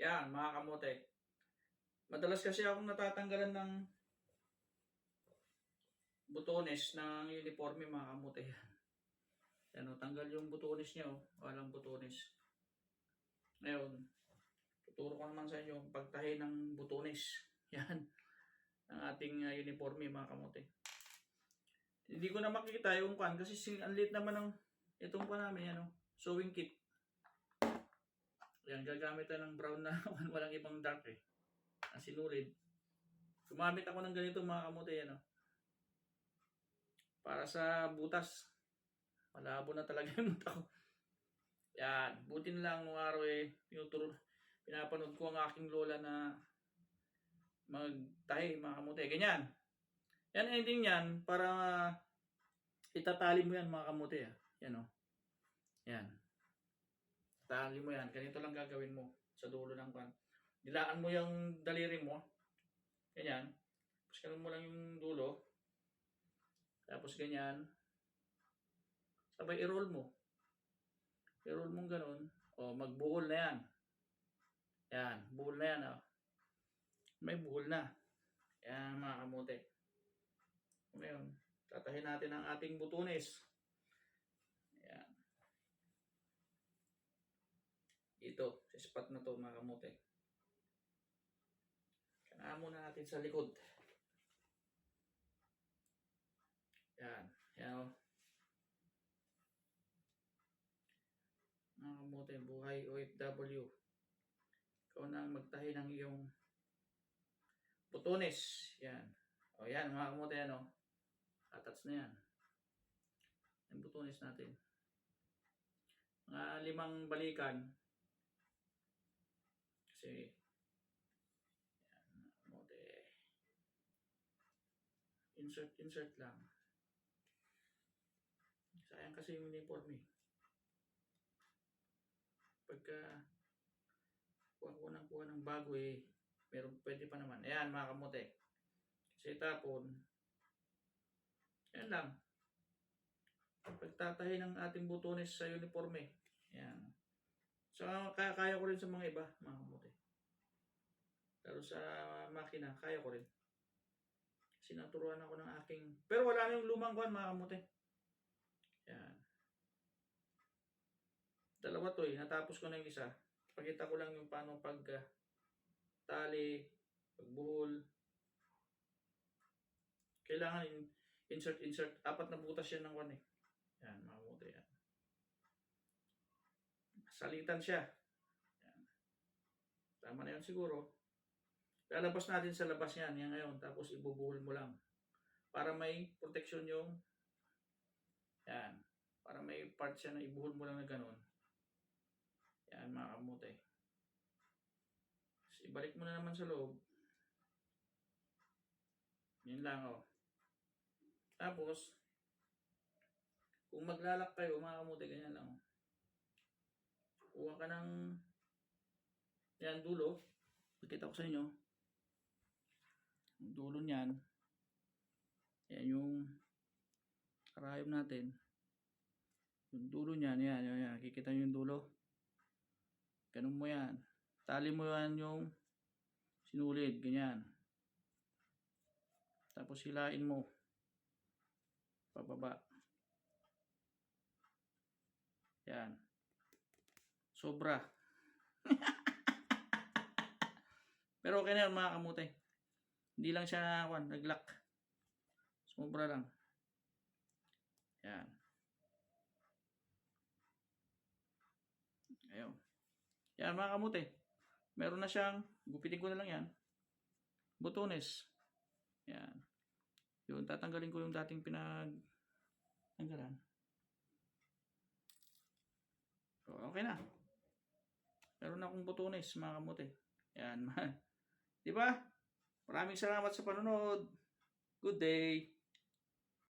Yan, mga kamote. Madalas kasi akong natatanggalan ng butones ng uniforme, mga kamote. Yan, o, tanggal yung butones niya, oh. Walang butones. Ngayon, tuturo ko naman sa inyo ang pagtahi ng butones. Yan, ang ating uh, uniforme, mga kamote. Hindi ko na makikita yung kan kasi ang liit naman ng itong pa namin, ano, sewing kit. Yan, gagamit tayo ng brown na walang ibang dark eh. Ang sinulid. Gumamit ako ng ganito mga kamote, ano. Para sa butas. Malabo na talaga yung mata ko. Yan, buti na lang nung araw eh, pinuturo, pinapanood ko ang aking lola na magtahi mga kamote. Ganyan. Yan ending yan para itatali mo yan mga kamote. Ah. Yan o. Yan. Tali mo yan. Ganito lang gagawin mo sa dulo ng kan. Dilaan mo yung daliri mo. Ganyan. Tapos ganun mo lang yung dulo. Tapos ganyan. Sabay i-roll mo. I-roll mo ganun. O magbuhol na yan. Yan. Buhol na yan. Oh. May buhol na. Yan mga kamote. Ngayon, tatahin natin ang ating butones. Ayan. Ito, sa spot na to mga kamote. Kanaan muna natin sa likod. Yan. Yan o. Mga kamote, buhay OFW. Ikaw na ang magtahi ng iyong butones. Yan. O yan, mga kamote, ano. Attach na yan. Yung butones natin. Mga limang balikan. Kasi, yan, kamote. Insert, insert lang. Sayang kasi yung uniform eh. Pagka kuha ko ng kuha ng bago eh, meron pwede pa naman. Ayan mga kamote. Kasi tapon, yan lang. Pagtatahi ng ating butones sa uniforme. Yan. So, kaya, kaya ko rin sa mga iba, mga kamote. Pero sa makina, kaya ko rin. Sinaturuan ako ng aking... Pero wala na yung lumang kuhan, mga kamote. Yan. Dalawa to eh. Natapos ko na yung isa. Pakita ko lang yung paano pag ah, tali, pagbuhol. Kailangan in, insert, insert. Apat na butas yan ng one eh. Yan, mga kamote yan. Salitan siya. Yan. Tama na yun siguro. Lalabas natin sa labas yan, yan ngayon. Tapos ibubuhol mo lang. Para may protection yung yan. Para may part siya na ibuhol mo lang na ganun. Yan mga kamote. Tapos ibalik mo na naman sa loob. Yan lang oh. Tapos, kung maglalak kayo mga kamote, ganyan lang. oh. Kuha ka ng yan dulo. Pakita ko sa inyo. Dulo niyan. Yan yung karayom natin. Yung dulo niyan, yan, yan, yan. Kikita nyo yung dulo. Ganun mo yan. Tali mo yan yung sinulid, ganyan. Tapos hilain mo. Pababa. Yan. Sobra. Pero okay na yun mga kamote. Hindi lang siya kwan, nag-lock. Sobra lang. Yan. Ayun. Yan mga kamote. Meron na siyang, gupitin ko na lang yan. Butones. Yan. Yun, tatanggalin ko yung dating pinag tanggalan. So, okay na. Meron akong butones mga kamote. Yan. Di ba? Maraming salamat sa panonood. Good day.